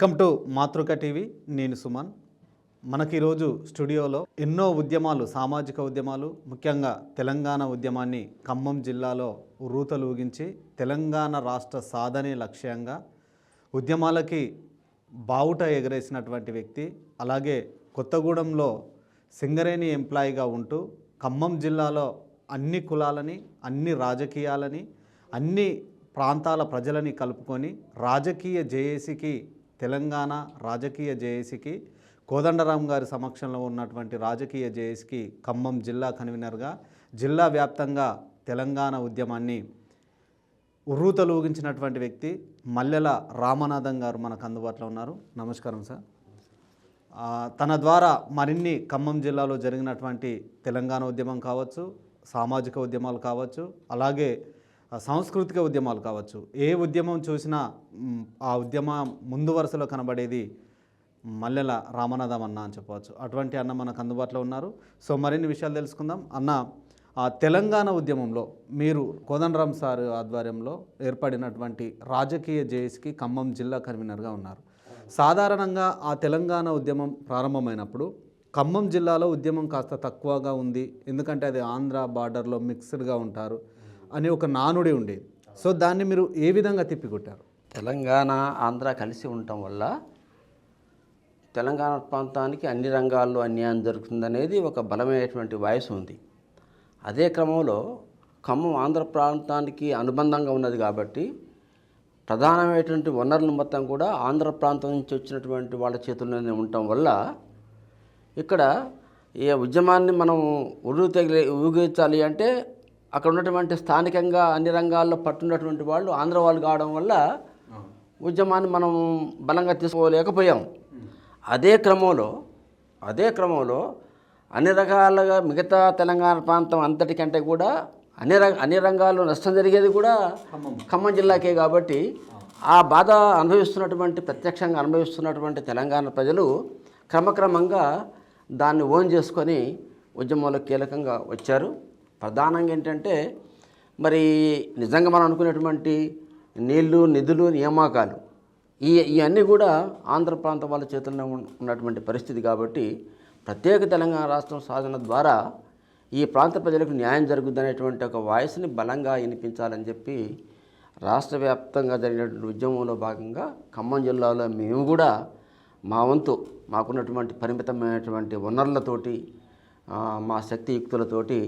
Welcome to మాతృక TV. నేను సుమన్. మనకి ఈరోజు స్టూడియోలో ఎన్నో ఉద్యమాలు సామాజిక ఉద్యమాలు ముఖ్యంగా తెలంగాణ ఉద్యమాన్ని ఖమ్మం జిల్లాలో ఊగించి తెలంగాణ రాష్ట్ర సాధనే లక్ష్యంగా ఉద్యమాలకి బావుట ఎగరేసినటువంటి వ్యక్తి అలాగే కొత్తగూడెంలో సింగరేణి ఎంప్లాయీగా ఉంటూ ఖమ్మం జిల్లాలో అన్ని కులాలని అన్ని రాజకీయాలని అన్ని ప్రాంతాల ప్రజలని కలుపుకొని రాజకీయ జేఏసీకి తెలంగాణ రాజకీయ జేఏసీకి కోదండరాం గారి సమక్షంలో ఉన్నటువంటి రాజకీయ జేఏసీకి ఖమ్మం జిల్లా కన్వీనర్గా జిల్లా వ్యాప్తంగా తెలంగాణ ఉద్యమాన్ని ఉర్రూతలూగించినటువంటి వ్యక్తి మల్లెల రామనాథం గారు మనకు అందుబాటులో ఉన్నారు. నమస్కారం సార్. తన ద్వారా మరిన్ని ఖమ్మం జిల్లాలో జరిగినటువంటి తెలంగాణ ఉద్యమం కావచ్చు సామాజిక ఉద్యమాలు కావచ్చు అలాగే సాంస్కృతిక ఉద్యమాలు కావచ్చు. ఏ ఉద్యమం చూసినా ఆ ఉద్యమం ముందు వరుసలో కనబడేది మల్లెల రామనాథం అన్న అని చెప్పవచ్చు. అటువంటి అన్న మనకు అందుబాటులో ఉన్నారు. సో మరిన్ని విషయాలు తెలుసుకుందాం. అన్న ఆ తెలంగాణ ఉద్యమంలో మీరు కోదండరామ్ సార్ ఆధ్వర్యంలో ఏర్పడినటువంటి రాజకీయ జేఎస్కి ఖమ్మం జిల్లా కన్వీనర్గా ఉన్నారు. సాధారణంగా ఆ తెలంగాణ ఉద్యమం ప్రారంభమైనప్పుడు ఖమ్మం జిల్లాలో ఉద్యమం కాస్త తక్కువగా ఉంది. ఎందుకంటే అది ఆంధ్ర బార్డర్లో మిక్స్డ్గా ఉంటారు. అనే ఒక నానుడి ఉండేది సో దాన్ని మీరు ఏ విధంగా తిప్పికొట్టారు? తెలంగాణ ఆంధ్ర కలిసి ఉండటం వల్ల తెలంగాణ ప్రాంతానికి అన్ని రంగాల్లో అన్యాయం జరుగుతుందనేది ఒక బలమైనటువంటి వాయిస్ ఉంది. అదే క్రమంలో ఖమ్మం ఆంధ్ర ప్రాంతానికి అనుబంధంగా ఉన్నది కాబట్టి ప్రధానమైనటువంటి వనరులు మొత్తం కూడా ఆంధ్ర ప్రాంతం నుంచి వచ్చినటువంటి వాళ్ళ చేతుల్లోనే ఉండటం వల్ల ఇక్కడ ఈ ఉద్యమాన్ని మనం ఉరుగు తగిలి ఊగించాలి అంటే అక్కడ ఉన్నటువంటి స్థానికంగా అన్ని రంగాల్లో పట్టున్నటువంటి వాళ్ళు ఆంధ్ర వాళ్ళు కావడం వల్ల ఉద్యమాన్ని మనం బలంగా తీసుకోలేకపోయాం. అదే క్రమంలో అదే క్రమంలో అన్ని రకాలుగా మిగతా తెలంగాణ ప్రాంతం అంతటికంటే కూడా అన్ని రంగ అన్ని రంగాల్లో నష్టం జరిగేది కూడా ఖమ్మం జిల్లాకే కాబట్టి ఆ బాధ అనుభవిస్తున్నటువంటి ప్రత్యక్షంగా అనుభవిస్తున్నటువంటి తెలంగాణ ప్రజలు క్రమక్రమంగా దాన్ని ఓన్ చేసుకొని ఉద్యమంలో కీలకంగా వచ్చారు. ప్రధానంగా ఏంటంటే మరి నిజంగా మనం అనుకునేటువంటి నీళ్ళు నిధులు నియామకాలు ఈ ఇవన్నీ కూడా ఆంధ్ర ప్రాంతం వాళ్ళ చేతుల్లో ఉన్నటువంటి పరిస్థితి కాబట్టి ప్రత్యేక తెలంగాణ రాష్ట్రం సాధన ద్వారా ఈ ప్రాంత ప్రజలకు న్యాయం జరుగుద్దనేటువంటి ఒక వాయిస్ని బలంగా వినిపించాలని చెప్పి రాష్ట్ర వ్యాప్తంగా జరిగినటువంటి ఉద్యమంలో భాగంగా ఖమ్మం జిల్లాలో మేము కూడా మా వంతు మాకున్నటువంటి పరిమితమైనటువంటి వనరులతోటి మా శక్తియుక్తులతోటి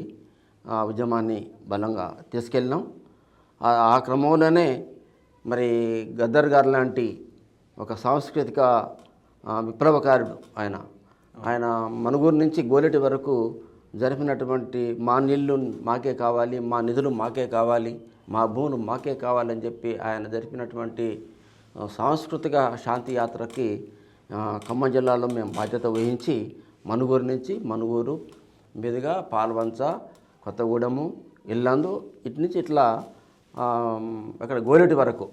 ఆ ఉద్యమాన్ని బలంగా తీసుకెళ్ళినాం. ఆ- క్రమంలోనే మరి గద్దర్ గారు లాంటి ఒక సాంస్కృతిక విప్లవకారుడు ఆయన. ఆయన మనుగూరు నుంచి గోలెటి వరకు జరిపినటువంటి మా నీళ్ళు మాకే కావాలి మా నిధులు మాకే కావాలి మా భూములు మాకే కావాలని చెప్పి ఆయన జరిపినటువంటి సాంస్కృతిక శాంతి యాత్రకి ఖమ్మం జిల్లాలో మేము బాధ్యత వహించి మనుగూరు నుంచి మనుగూరు మీదుగా పాల్వంచ కొత్తగూడెము ఇల్లందు ఇటు నుంచి ఇట్లా అక్కడ గోలెటి వరకు.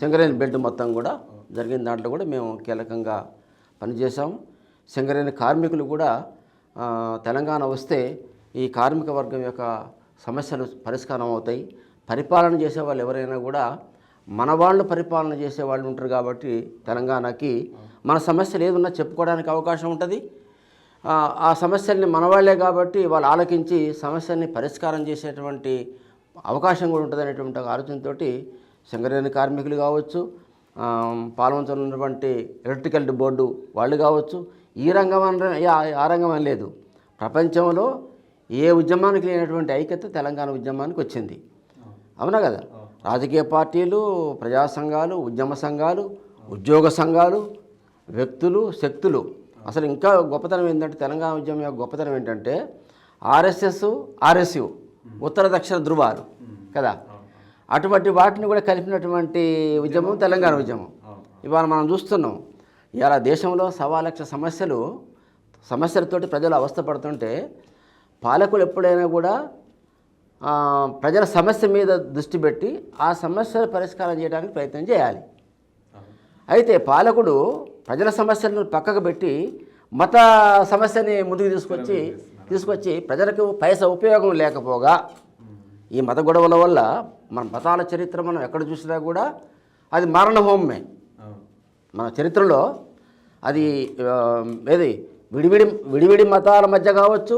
సింగరేణి బెల్ట్. మొత్తం కూడా జరిగిన దాంట్లో కూడా మేము కీలకంగా పనిచేసాం సింగరేణి కార్మికులు కూడా తెలంగాణ వస్తే ఈ కార్మిక వర్గం యొక్క సమస్యలు పరిష్కారం అవుతాయి. పరిపాలన చేసే వాళ్ళు ఎవరైనా కూడా మన వాళ్ళు పరిపాలన చేసే వాళ్ళు ఉంటారు కాబట్టి తెలంగాణకి మన సమస్యలు ఏదున్నా చెప్పుకోవడానికి అవకాశం ఉంటుంది. ఆ, సమస్యల్ని మనవాళ్ళే కాబట్టి వాళ్ళు ఆలకించి సమస్యల్ని పరిష్కారం చేసేటువంటి అవకాశం కూడా ఉంటుంది అనేటువంటి ఒక ఆలోచనతో సింగరేణి కార్మికులు కావచ్చు ఆ, పాల్వంచలో ఉన్నటువంటి ఎలక్ట్రికల్ బోర్డు వాళ్ళు కావచ్చు ఈ రంగం అన- ఆ రంగం అని లేదు. ప్రపంచంలో ఏ ఉద్యమానికి లేనటువంటి ఐక్యత తెలంగాణ ఉద్యమానికి వచ్చింది. అవునా కదా? రాజకీయ పార్టీలు ప్రజా సంఘాలు ఉద్యమ సంఘాలు ఉద్యోగ సంఘాలు వ్యక్తులు శక్తులు అసలు ఇంకా గొప్పతనం ఏంటంటే తెలంగాణ ఉద్యమం యొక్క గొప్పతనం ఏంటంటే ఆర్ఎస్ఎస్ ఆర్ఎస్యు ఉత్తర దక్షిణ ధృవాలు కదా? అటువంటి వాటిని కూడా కలిపినటువంటి ఉద్యమం తెలంగాణ ఉద్యమం. ఇవాళ మనం చూస్తున్నాం ఇవాళ దేశంలో సవా లక్ష సమస్యలు సమస్యలతోటి ప్రజలు అవస్థపడుతుంటే పాలకులు ఎప్పుడైనా కూడా ప్రజల సమస్య మీద దృష్టి పెట్టి ఆ సమస్యలు పరిష్కారం చేయడానికి ప్రయత్నం చేయాలి. అయితే పాలకుడు ప్రజల సమస్యలను పక్కకు పెట్టి మత సమస్యని ముందుకు తీసుకొచ్చి తీసుకొచ్చి ప్రజలకు పైసా ఉపయోగం లేకపోగా ఈ మత గొడవల వల్ల మన మతాల చరిత్ర మనం ఎక్కడ చూసినా కూడా అది మరణ హోమమే మన చరిత్రలో అది ఏది విడివిడి విడివిడి మతాల మధ్య కావచ్చు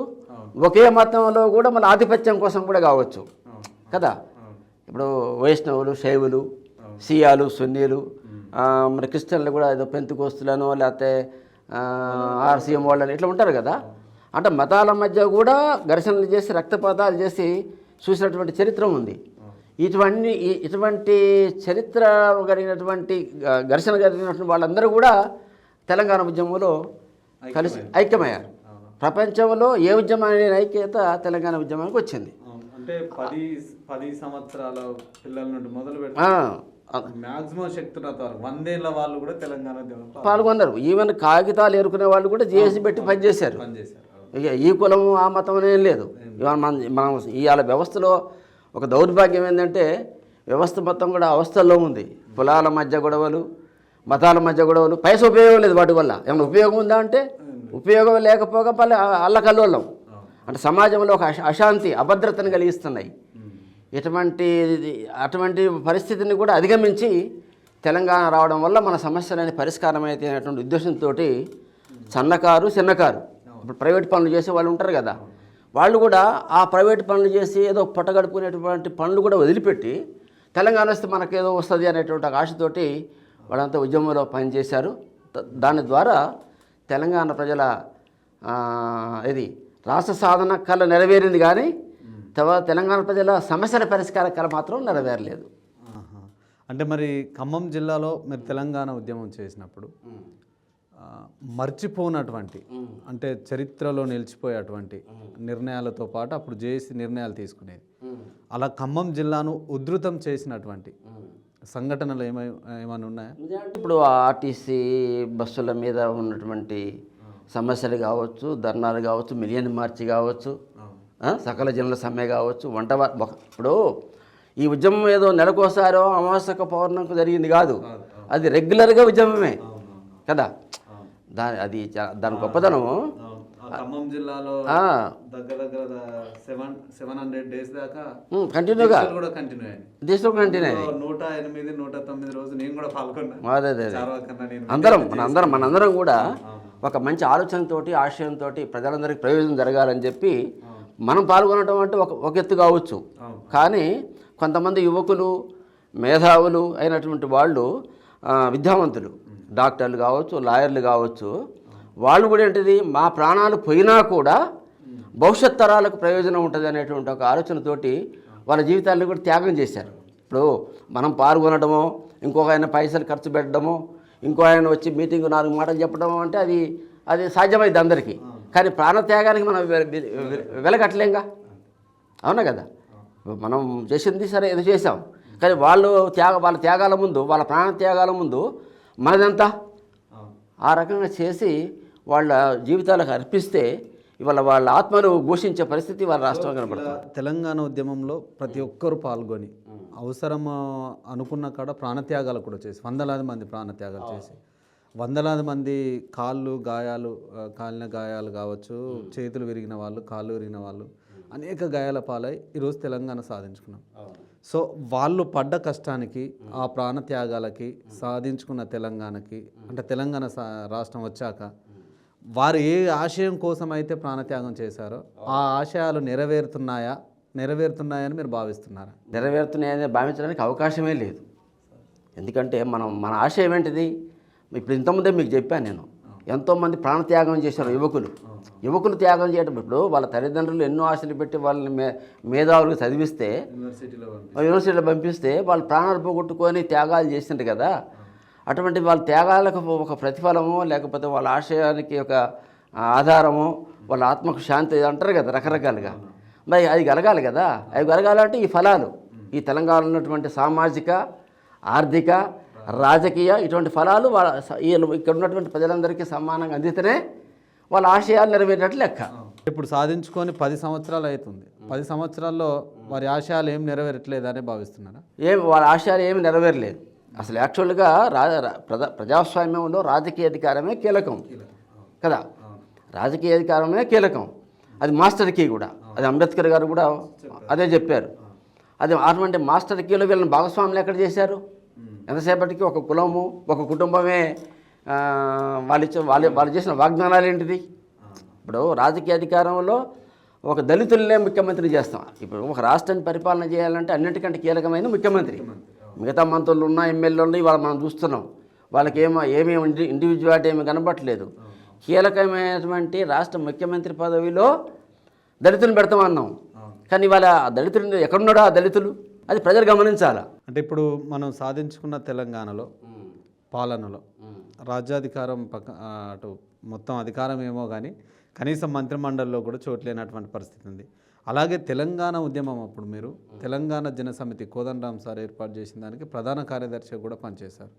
ఒకే మతంలో కూడా మన ఆధిపత్యం కోసం కూడా కావచ్చు. కదా? ఇప్పుడు వైష్ణవులు శైవులు సియాలు సున్నీలు మరి క్రిస్టియన్లు కూడా ఏదో పెంతుకోస్తులను లేకపోతే ఆర్సీఎం వాళ్ళని ఇట్లా ఉంటారు కదా. అంటే మతాల మధ్య కూడా ఘర్షణలు చేసి రక్తపాతాలు చేసి చూసినటువంటి చరిత్ర ఉంది. ఇటువంటి ఇటువంటి చరిత్ర కలిగినటువంటి ఘర్షణ కలిగినటువంటి వాళ్ళందరూ కూడా తెలంగాణ ఉద్యమంలో కలిసి ఐక్యమయ్యారు. ప్రపంచంలో ఏ ఉద్యమాన్ని ఐక్యత తెలంగాణ ఉద్యమానికి వచ్చింది. అంటే పది పది సంవత్సరాల పిల్లల నుండి మొదలు మాక్సిమం శక్తున్నత వరకు వందేళ్ళ వాళ్ళు కూడా తెలంగాణ ఉద్యమంలో పాల్గొన్నారు. ఈవెన్ కాగితాలు ఎరుకునే వాళ్ళు కూడా జేఏసీ పెట్టి పనిచేశారు. ఇక ఈ కులము ఆ మతం అనేం లేదు. ఇవాళ మన మనం ఇవాళ వ్యవస్థలో ఒక దౌర్భాగ్యం ఏంటంటే వ్యవస్థ మొత్తం కూడా అవస్థల్లో ఉంది. కులాల మధ్య గొడవలు మతాల మధ్య గొడవలు. పైసా ఉపయోగం లేదు వాటి వల్ల. ఏమైనా ఉపయోగం ఉందా అంటే ఉపయోగం లేకపోగా పల్లె అల్లకల్లోలం. అంటే సమాజంలో ఒక అశ- అశాంతి అభద్రతను కలిగిస్తున్నాయి. ఇటువంటి అటువంటి పరిస్థితిని కూడా అధిగమించి తెలంగాణ రావడం వల్ల మన సమస్యలని పరిష్కారం అయితే అనేటువంటి ఉద్దేశంతో సన్నకారు చిన్నకారు. ఇప్పుడు ప్రైవేట్ పనులు చేసే వాళ్ళు ఉంటారు కదా. వాళ్ళు కూడా ఆ ప్రైవేట్ పనులు చేసి ఏదో పొట్టగడుపుకునేటువంటి పనులు కూడా వదిలిపెట్టి తెలంగాణ వస్తే మనకేదో వస్తుంది అనేటువంటి ఆశతోటి వాళ్ళంతా ఉద్యమంలో పనిచేశారు. దాని ద్వారా తెలంగాణ ప్రజల ఇది రాష్ట్ర సాధన కళ నెరవేరింది కానీ తర్వాత తెలంగాణ ప్రజల సమస్యల పరిష్కార కళ మాత్రం నెరవేరలేదు. అంటే మరి ఖమ్మం జిల్లాలో మీరు తెలంగాణ ఉద్యమం చేసినప్పుడు మర్చిపోనటువంటి అంటే చరిత్రలో నిలిచిపోయేటువంటి నిర్ణయాలతో పాటు అప్పుడు చేసి నిర్ణయాలు తీసుకునేది. అలా ఖమ్మం జిల్లాను ఉధృతం చేసినటువంటి సంఘటనలు ఏమై ఏమైనా ఉన్నాయా? ఇప్పుడు ఆర్టీసీ బస్సుల మీద ఉన్నటువంటి సమస్యలు కావచ్చు ధర్నాలు కావచ్చు మిలియన్ మార్చి కావచ్చు సకల జనుల సమ్మె కావచ్చు వంట ఇప్పుడు ఈ ఉద్యమం ఏదో నెలకోసారో అమావాస్యక పౌర్ణమికి జరిగింది కాదు. అది రెగ్యులర్గా ఉద్యమమే. కదా? దాని అది దాని గొప్పతనము. ఖమ్మం జిల్లాలో ఆ, దగ్గర దగ్గర సెవెన్ సెవెన్ హండ్రెడ్ డేస్ దాకా కంటిన్యూగా కూడా కంటిన్యూ అయింది. దేశంలో కంటిన్యూ నూట ఎనిమిది నూట తొమ్మిది రోజు నేను కూడా పాల్గొన్నా. అదే అందరం మన అందరం మనందరం కూడా ఒక మంచి ఆలోచనతోటి ఆశయంతో ప్రజలందరికీ ప్రయోజనం జరగాలని చెప్పి మనం పాల్గొనడం అంటే ఒక ఒక ఎత్తు కావచ్చు. కానీ కొంతమంది యువకులు మేధావులు అయినటువంటి వాళ్ళు విద్యావంతులు డాక్టర్లు కావచ్చు లాయర్లు కావచ్చు వాళ్ళు కూడా ఏంటిది మా ప్రాణాలు పోయినా కూడా భవిష్యత్ తరాలకు ప్రయోజనం ఉంటుంది అనేటువంటి ఒక ఆలోచనతోటి వాళ్ళ జీవితాలను కూడా త్యాగం చేశారు. ఇప్పుడు మనం పాల్గొనడమో ఇంకొక ఆయన పైసలు ఖర్చు పెట్టడమో ఇంకో ఆయన వచ్చి మీటింగ్ నాలుగు మాటలు చెప్పడం అంటే అది అది సాధ్యమైంది అందరికీ. కానీ ప్రాణత్యాగానికి మనం వెలగట్లేంగా? అవునా కదా? మనం చేసింది సరే ఏదో చేసాం కానీ వాళ్ళు త్యాగ వాళ్ళ త్యాగాల ముందు వాళ్ళ ప్రాణ త్యాగాల ముందు మనదంతా? ఆ రకంగా చేసి వాళ్ళ జీవితాలకు అర్పిస్తే ఇవాళ వాళ్ళ ఆత్మను ఘోషించే పరిస్థితి వాళ్ళ రాష్ట్రం కనపడుతుంది ఇలా తెలంగాణ ఉద్యమంలో ప్రతి ఒక్కరు పాల్గొని అవసరం అనుకున్న కాడ ప్రాణత్యాగాలు కూడా చేసి వందలాది మంది ప్రాణత్యాగాలు చేసి వందలాది మంది కాళ్ళు గాయాలు కాలిన గాయాలు కావచ్చు చేతులు విరిగిన వాళ్ళు కాళ్ళు విరిగిన వాళ్ళు అనేక గాయాల పాలై ఈరోజు తెలంగాణ సాధించుకున్నాం. సో వాళ్ళు పడ్డ కష్టానికి ఆ ప్రాణత్యాగాలకి సాధించుకున్న తెలంగాణకి అంటే తెలంగాణ సా- రాష్ట్రం వచ్చాక వారు ఏ ఆశయం కోసం అయితే ప్రాణత్యాగం చేశారో ఆ ఆశయాలు నెరవేరుతున్నాయా నెరవేరుతున్నాయని మీరు భావిస్తున్నారా? నెరవేరుతున్నాయని భావించడానికి అవకాశమే లేదు. ఎందుకంటే మనం మన ఆశయం ఏంటిది? ఇప్పుడు ఇంతకుముందే మీకు చెప్పాను నేను. ఎంతోమంది ప్రాణత్యాగం చేశారు యువకులు. యువకులు త్యాగం చేయడం ఇప్పుడు వాళ్ళ తల్లిదండ్రులు ఎన్నో ఆశలు పెట్టి వాళ్ళని మే మేధావులకు చదివిస్తే యూనివర్సిటీలో పంపిస్తే వాళ్ళు ప్రాణాలు పోగొట్టుకొని త్యాగాలు చేసిండ్రు కదా. అటువంటి వాళ్ళ త్యాగాలకు ఒక ప్రతిఫలము లేకపోతే వాళ్ళ ఆశయానికి ఒక ఆధారము వాళ్ళ ఆత్మకు శాంతి అంటారు కదా రకరకాలుగా. మరి అది కలగాలి కదా. అవి కలగాలంటే ఈ ఫలాలు. ఈ తెలంగాణలో ఉన్నటువంటి సామాజిక ఆర్థిక రాజకీయ ఇటువంటి ఫలాలు వాళ్ళ వీళ్ళు ఇక్కడ ఉన్నటువంటి ప్రజలందరికీ సమానంగా అందితేనే వాళ్ళ ఆశయాలు నెరవేరేటట్లు లెక్క. ఇప్పుడు సాధించుకొని పది సంవత్సరాలు అవుతుంది పది సంవత్సరాల్లో వారి ఆశయాలు ఏం నెరవేరట్లేదని భావిస్తున్నారా? ఏం వాళ్ళ ఆశయాలు ఏమి నెరవేరలేదు. అసలు యాక్చువల్గా రా రా- ప్రజా ప్రజాస్వామ్యంలో రాజకీయ అధికారమే కీలకం. కదా? రాజకీయ అధికారమే కీలకం. అది మాస్టర్ కీ కూడా. అది అంబేద్కర్ గారు కూడా అదే చెప్పారు. అది అటువంటి మాస్టర్ కీలో వీళ్ళని భాగస్వాములు ఎక్కడ చేశారు? ఎంతసేపటికి ఒక కులము ఒక కుటుంబమే వాళ్ళు ఇచ్చే వాళ్ళు వాళ్ళు చేసిన వాగ్దానాలు ఏంటిది? ఇప్పుడు రాజకీయ అధికారంలో ఒక దళితులనే ముఖ్యమంత్రి చేస్తాం. ఇప్పుడు ఒక రాష్ట్రాన్ని పరిపాలన చేయాలంటే అన్నిటికంటే కీలకమైన ముఖ్యమంత్రి. మిగతా మంత్రులు ఉన్న ఎమ్మెల్యేలు ఉన్నాయి వాళ్ళు మనం చూస్తున్నాం. వాళ్ళకి ఏమో ఏమీ ఇండి ఇండివిజువాలిటీ ఏమీ కనబట్టలేదు కీలకమైనటువంటి రాష్ట్ర ముఖ్యమంత్రి పదవిలో దళితులను పెడతామన్నాం కానీ వాళ్ళ దళితులు ఎక్కడున్నాడో ఆ దళితులు? అది ప్రజలు గమనించాలా? అంటే ఇప్పుడు మనం సాధించుకున్న తెలంగాణలో పాలనలో రాజ్యాధికారం పక్క అటు మొత్తం అధికారం ఏమో కానీ కనీసం మంత్రిమండలిలో కూడా చోటు లేనటువంటి పరిస్థితి ఉంది. అలాగే తెలంగాణ ఉద్యమం అప్పుడు మీరు తెలంగాణ జన సమితి కోదండరామ్ సార్ ఏర్పాటు చేసిన దానికి ప్రధాన కార్యదర్శిగా కూడా పనిచేశారు.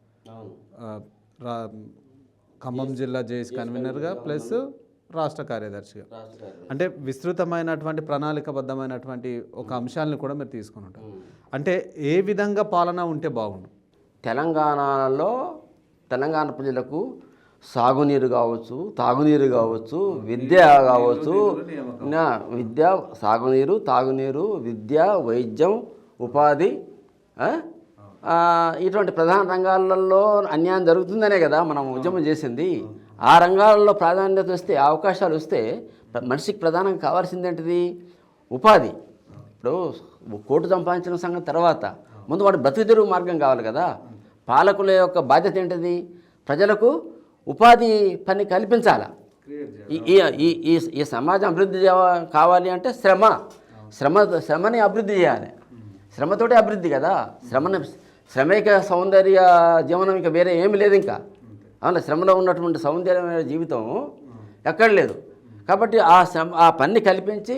ఖమ్మం జిల్లా జేఎస్ కన్వీనర్గా ప్లస్ రాష్ట్ర కార్యదర్శిగా. అంటే విస్తృతమైనటువంటి ప్రణాళికబద్ధమైనటువంటి ఒక అంశాలను కూడా మీరు తీసుకుని ఉంటారు అంటే ఏ విధంగా పాలన ఉంటే బాగుండు? తెలంగాణలో తెలంగాణ ప్రజలకు సాగునీరు కావచ్చు తాగునీరు కావచ్చు విద్య కావచ్చు విద్య సాగునీరు తాగునీరు విద్య వైద్యం ఉపాధి ఇటువంటి ప్రధాన రంగాలలో అన్యాయం జరుగుతుందనే కదా మనం ఉద్యమం చేసింది. ఆ రంగాలలో ప్రాధాన్యత వస్తే అవకాశాలు వస్తే మనిషికి ప్రధానంగా కావాల్సింది ఏంటిది ఉపాధి. ఇప్పుడు కోటు సంపాదించిన సంగతి తర్వాత ముందు వాడు బ్రతుకుదెరువు మార్గం కావాలి కదా. పాలకుల యొక్క బాధ్యత ఏంటిది? ప్రజలకు ఉపాధి పని కల్పించాలా? ఈ ఈ- సమాజం అభివృద్ధి కావాలి అంటే శ్రమ. శ్రమ శ్రమని అభివృద్ధి చేయాలి. శ్రమతోటే అభివృద్ధి కదా. శ్రమని శ్రమైక సౌందర్య జీవనం ఇంకా వేరే ఏమి లేదు ఇంకా. అవును శ్రమలో ఉన్నటువంటి సౌందర్యమైన జీవితం ఎక్కడ లేదు. కాబట్టి ఆ శ్రమ ఆ పని కల్పించి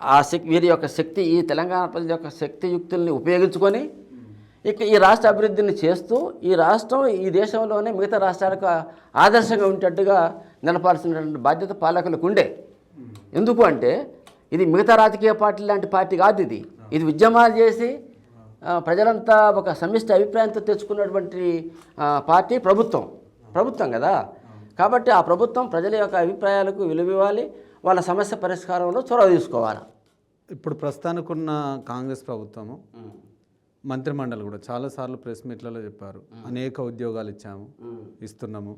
ఆ శక్తి వీరి యొక్క శక్తి ఈ తెలంగాణ ప్రజల యొక్క శక్తియుక్తుల్ని ఉపయోగించుకొని ఇక ఈ రాష్ట్ర అభివృద్ధిని చేస్తూ ఈ రాష్ట్రం ఈ దేశంలోనే మిగతా రాష్ట్రాలకు ఆదర్శంగా ఉండేట్టుగా నిలపాల్సినటువంటి బాధ్యత పాలకులకు ఉండే. ఎందుకు అంటే ఇది మిగతా రాజకీయ పార్టీ లాంటి పార్టీ కాదు ఇది. ఇది ఉద్యమాలు చేసి ప్రజలంతా ఒక సమిష్టి అభిప్రాయంతో తెచ్చుకున్నటువంటి పార్టీ ప్రభుత్వం. ప్రభుత్వం కదా. కాబట్టి ఆ ప్రభుత్వం ప్రజల యొక్క అభిప్రాయాలకు విలువ ఇవ్వాలి వాళ్ళ సమస్య పరిష్కారంలో చొరవ తీసుకోవాలి. ఇప్పుడు ప్రస్తుతానికున్న కాంగ్రెస్ ప్రభుత్వము మంత్రిమండలి కూడా చాలాసార్లు ప్రెస్ మీట్లలో చెప్పారు. అనేక ఉద్యోగాలు ఇచ్చాము ఇస్తున్నాము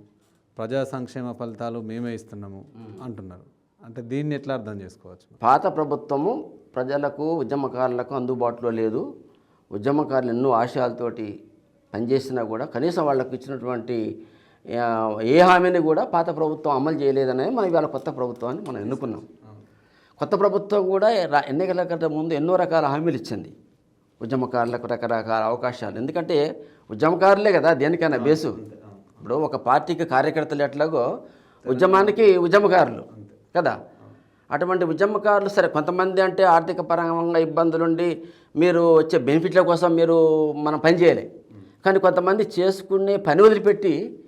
ప్రజా సంక్షేమ ఫలితాలు మేమే ఇస్తున్నాము అంటున్నారు. అంటే దీన్ని ఎట్లా అర్థం చేసుకోవచ్చు? పాత ప్రభుత్వము ప్రజలకు ఉద్యమకారులకు అందుబాటులో లేదు. ఉద్యమకారులు ఎన్నో ఆశయాలతోటి పనిచేసినా కూడా కనీసం వాళ్ళకు ఇచ్చినటువంటి ఏ హామీని కూడా పాత ప్రభుత్వం అమలు చేయలేదనే మనం ఇవాళ కొత్త ప్రభుత్వాన్ని మనం ఎన్నుకున్నాం. కొత్త ప్రభుత్వం కూడా రా- ఎన్నికల కంటే ముందు ఎన్నో రకాల హామీలు ఇచ్చింది. ఉద్యమకారులకు రకరకాల అవకాశాలు. ఎందుకంటే ఉద్యమకారులే కదా దేనికైనా బేసు. ఇప్పుడు ఒక పార్టీకి కార్యకర్తలు ఎట్లాగో ఉద్యమానికి ఉద్యమకారులు కదా. అటువంటి ఉద్యమకారులు సరే కొంతమంది అంటే ఆర్థిక పరంగా ఇబ్బందులుండి మీరు వచ్చే బెనిఫిట్ల కోసం మీరు మనం పనిచేయాలి కానీ కొంతమంది చేసుకునే పని వదిలిపెట్టి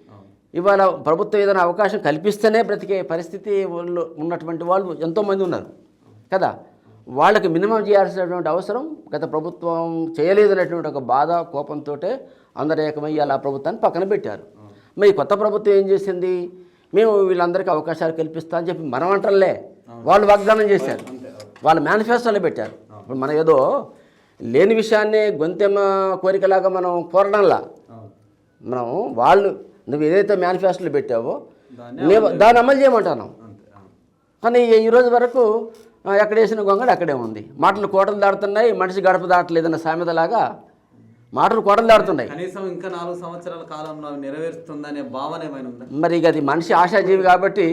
ఇవాళ ప్రభుత్వం ఏదైనా అవకాశం కల్పిస్తేనే బ్రతికే పరిస్థితి వాళ్ళు ఉన్నటువంటి వాళ్ళు ఎంతోమంది ఉన్నారు. కదా? వాళ్ళకి మినిమం చేయాల్సినటువంటి అవసరం గత ప్రభుత్వం చేయలేదనేటువంటి ఒక బాధ కోపంతో అందరు ఏకమై అలా ప్రభుత్వాన్ని పక్కన పెట్టారు. మరి కొత్త ప్రభుత్వం ఏం చేసింది? మేము వీళ్ళందరికీ అవకాశాలు కల్పిస్తా అని చెప్పి మనం అంటలే. వాళ్ళు వాగ్దానం చేశారు. వాళ్ళు మేనిఫెస్టోలో పెట్టారు. ఇప్పుడు మనం ఏదో లేని విషయాన్ని గొంతెమ్మ కోరికలాగా మనం కోరడంలా. మనం వాళ్ళు నువ్వు ఏదైతే మేనిఫెస్టోలో పెట్టావో మేము దాన్ని అమలు చేయమంటున్నాం కానీ ఈ రోజు వరకు ఎక్కడ వేసిన గొంగళి అక్కడే ఉంది. మాటలు కోటలు దాడుతున్నాయి మనిషి గడప దాటలేదన్న సామెతలాగా మాటలు కోటలు దాడుతున్నాయి కనీసం ఇంకా నాలుగు సంవత్సరాల కాలంలో అవి నెరవేరుస్తుందనే భావన ఏమైనా ఉందా? మరి ఇక అది మనిషి ఆశాజీవి కాబట్టి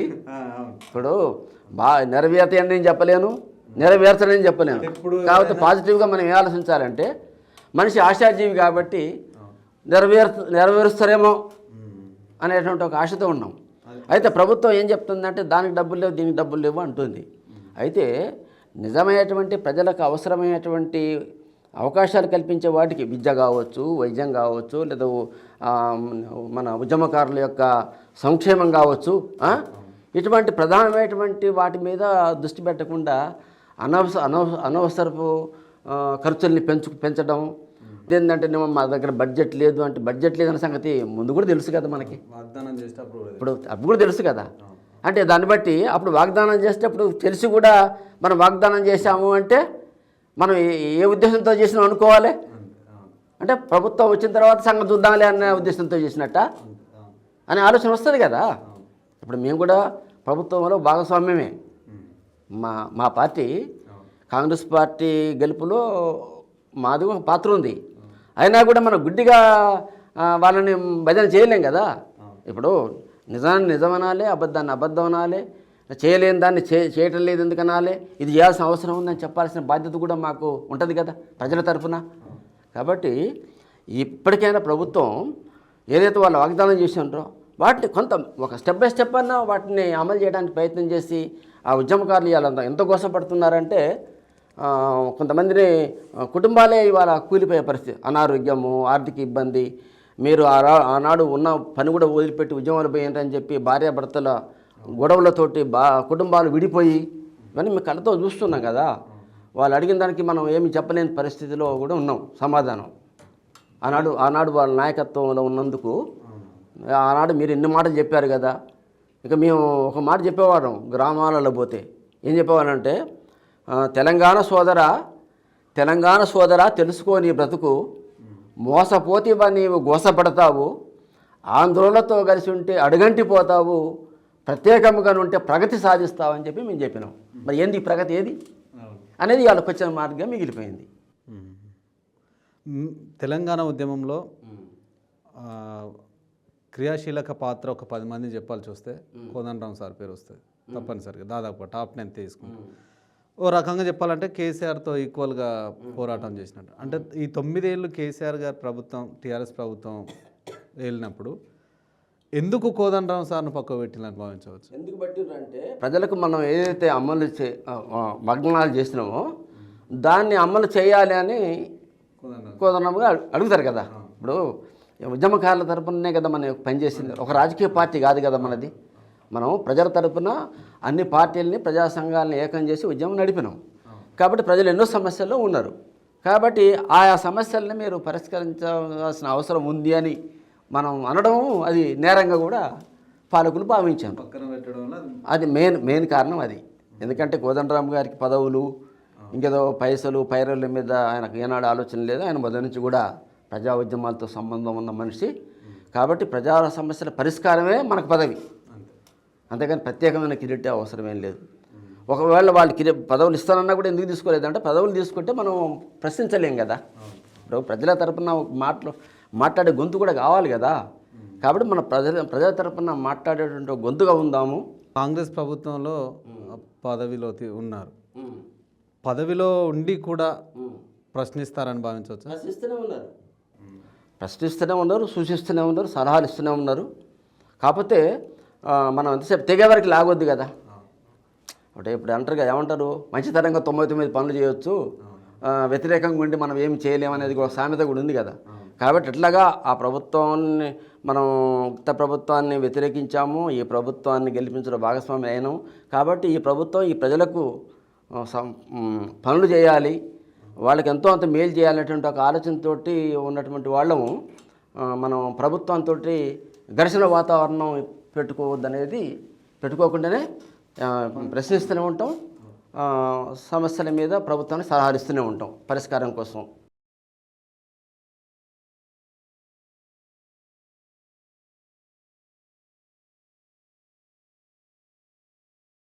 ఇప్పుడు బా నెరవేర్తాయని నేను చెప్పలేను. నెరవేర్చనని చెప్పలేను కాబట్టి పాజిటివ్గా మనం ఏం ఆలోచించాలంటే మనిషి ఆశాజీవి కాబట్టి నెరవేర్ నెరవేరుస్తారేమో అనేటువంటి ఒక ఆశతో ఉన్నాం. అయితే ప్రభుత్వం ఏం చెప్తుందంటే దానికి డబ్బులు లేవు దీనికి డబ్బులు లేవు అంటుంది. అయితే నిజమైనటువంటి ప్రజలకు అవసరమైనటువంటి అవకాశాలు కల్పించే వాటికి విద్య కావచ్చు వైద్యం కావచ్చు లేదా మన ఉద్యమకారుల యొక్క సంక్షేమం కావచ్చు ఇటువంటి ప్రధానమైనటువంటి వాటి మీద దృష్టి పెట్టకుండా అనవసర అనవసరపు ఖర్చుల్ని పెంచు పెంచడం ఏంటంటే మా దగ్గర బడ్జెట్ లేదు అంటే బడ్జెట్ లేదన్న సంగతి ముందు కూడా తెలుసు కదా మనకి. వాగ్దానం చేసేటప్పుడు ఇప్పుడు అప్పుడు కూడా తెలుసు కదా. అంటే దాన్ని బట్టి అప్పుడు వాగ్దానం చేసేటప్పుడు తెలిసి కూడా మనం వాగ్దానం చేశాము అంటే మనం ఏ- ఏ ఉద్దేశంతో చేసినాం అనుకోవాలి? అంటే ప్రభుత్వం వచ్చిన తర్వాత సంగతి చూద్దాంలే అనే ఉద్దేశంతో చేసినట్ట? అనే ఆలోచన వస్తుంది కదా. ఇప్పుడు మేము కూడా ప్రభుత్వంలో భాగస్వామ్యమే. మా మా పార్టీ కాంగ్రెస్ పార్టీ గెలుపులో మాది ఒక పాత్ర ఉంది. అయినా కూడా మనం గుడ్డిగా వాళ్ళని భజన చేయలేం కదా. ఇప్పుడు నిజాన్ని నిజం అనాలి అబద్ధాన్ని అబద్ధం అనాలి చేయలేని దాన్ని చే చేయటం లేదు ఎందుకు అనాలి ఇది చేయాల్సిన అవసరం ఉందని చెప్పాల్సిన బాధ్యత కూడా మాకు ఉంటుంది కదా ప్రజల తరఫున కాబట్టి ఇప్పటికైనా ప్రభుత్వం ఏదైతే వాళ్ళు వాగ్దానం చేసినారో వాటిని కొంత ఒక స్టెప్ బై స్టెప్ అన్నా వాటిని అమలు చేయడానికి ప్రయత్నం చేసి ఆ ఉద్యమకారులు ఇవాళ ఎంత గోసపడుతున్నారంటే ఆ, కొంతమందిని కుటుంబాలే ఇవాళ కూలిపోయే పరిస్థితి. అనారోగ్యము ఆర్థిక ఇబ్బంది. మీరు ఆ రా- ఆనాడు ఉన్న పని కూడా వదిలిపెట్టి ఉద్యమాలు పోయిందని చెప్పి భార్యాభర్తల గొడవలతోటి బా కుటుంబాలు విడిపోయి ఇవన్నీ మేము కళ్ళతో చూస్తున్నాం కదా. వాళ్ళు అడిగిన దానికి మనం ఏమి చెప్పలేని పరిస్థితిలో కూడా ఉన్నాం సమాధానం. ఆనాడు ఆనాడు వాళ్ళ నాయకత్వంలో ఉన్నందుకు ఆనాడు మీరు ఎన్ని మాటలు చెప్పారు కదా. ఇక మేము ఒక మాట చెప్పేవాళ్ళం గ్రామాలలో పోతే. ఏం చెప్పేవాళ్ళంటే అంటే తెలంగాణ సోదర తెలంగాణ సోదర తెలుసుకో నీ బ్రతుకు. మోసపోతివా నీవు గోసపడతావు. ఆందోళనతో కలిసి ఉంటే అడుగంటి పోతావు. ప్రత్యేకంగా ఉంటే ప్రగతి సాధిస్తావు అని చెప్పి మేము చెప్పినాం. మరి ఏంది ఈ ప్రగతి ఏది? అనేది వాళ్ళకి వచ్చిన మార్గం మిగిలిపోయింది. తెలంగాణ ఉద్యమంలో క్రియాశీలక పాత్ర ఒక పది మంది చెప్పాల్సి వస్తే కోదండరామ్ సార్ పేరు వస్తుంది తప్పనిసరిగా. దాదాపు టాప్ టెన్ తీసుకుంటాం. ఓ రకంగా చెప్పాలంటే కేసీఆర్తో ఈక్వల్గా పోరాటం చేసినట్టు. అంటే ఈ తొమ్మిదేళ్ళు కేసీఆర్ గారి ప్రభుత్వం టీఆర్ఎస్ ప్రభుత్వం వెళ్ళినప్పుడు ఎందుకు కోదండరామ్ సార్ను పక్క పెట్టినని భావించవచ్చు? ఎందుకు పట్టిండ్రంటే ప్రజలకు మనం ఏదైతే అమలు చే వాగ్దానాలు చేసినామో దాన్ని అమలు చేయాలి అని కోదనముగా అడుగుతారు కదా. ఇప్పుడు ఉద్యమకారుల తరపునే కదా మనం పనిచేసింది. ఒక రాజకీయ పార్టీ కాదు కదా మనది. మనం ప్రజల తరపున అన్ని పార్టీలని ప్రజా సంఘాలని ఏకం చేసి ఉద్యమం నడిపినాం. కాబట్టి ప్రజలు ఎన్నో సమస్యల్లో ఉన్నారు. కాబట్టి ఆయా సమస్యల్ని మీరు పరిష్కరించాల్సిన అవసరం ఉంది అని మనం అనడం అది నేరంగా కూడా పాలకులు భావించారు. అది మెయిన్ మెయిన్ కారణం అది. ఎందుకంటే కోదండరామ్ గారికి పదవులు ఇంకేదో పైసలు పైరల మీద ఆయనకు ఏనాడు ఆలోచన లేదు. ఆయన మొదటి నుంచి కూడా ప్రజా ఉద్యమాలతో సంబంధం ఉన్న మనిషి. కాబట్టి ప్రజా సమస్యల పరిష్కారమే మనకు పదవి. అంతేగాని ప్రత్యేకమైన కిరీటే అవసరమేం లేదు. ఒకవేళ వాళ్ళు కిరీ పదవులు ఇస్తానన్నా కూడా ఎందుకు తీసుకోలేదు? అంటే పదవులు తీసుకుంటే మనం ప్రశ్నించలేం కదా. ఇప్పుడు ప్రజల తరపున మాటలు మాట్లాడే గొంతు కూడా కావాలి కదా. కాబట్టి మన ప్రజల ప్రజల తరపున మాట్లాడేటువంటి గొంతుగా ఉందాము. కాంగ్రెస్ ప్రభుత్వంలో పదవిలో ఉన్నారు. పదవిలో ఉండి కూడా ప్రశ్నిస్తారని భావించవచ్చు? ప్రశ్నిస్తూనే ఉన్నారు. ప్రశ్నిస్తూనే ఉన్నారు సూచిస్తూనే ఉన్నారు సలహాలు ఇస్తూనే ఉన్నారు. కాకపోతే మనం ఎంతసేపు తెగే వరకు లాగొద్దు కదా. అంటే ఇప్పుడు అంటారు కదా ఏమంటారు? మంచితనంగా తొంభై తొమ్మిది పనులు చేయొచ్చు. వ్యతిరేకంగా ఉండి మనం ఏమి చేయలేమనేది కూడా సామెత కూడా ఉంది కదా. కాబట్టి ఎట్లాగా ఆ ప్రభుత్వాన్ని మనం గత ప్రభుత్వాన్ని వ్యతిరేకించాము ఈ ప్రభుత్వాన్ని గెలిపించడం భాగస్వామి అయినాం. కాబట్టి ఈ ప్రభుత్వం ఈ ప్రజలకు సం- పనులు చేయాలి. వాళ్ళకి ఎంతో అంత మేలు చేయాలనేటువంటి ఒక ఆలోచనతోటి ఉన్నటువంటి వాళ్ళము మనం ప్రభుత్వంతో ఘర్షణ వాతావరణం పెట్టుకోవద్దనేది పెట్టుకోకుండానే ప్రశ్నిస్తూనే ఉంటాం. సమస్యల మీద ప్రభుత్వాన్ని సలహాలు ఇస్తూనే ఉంటాం పరిష్కారం కోసం.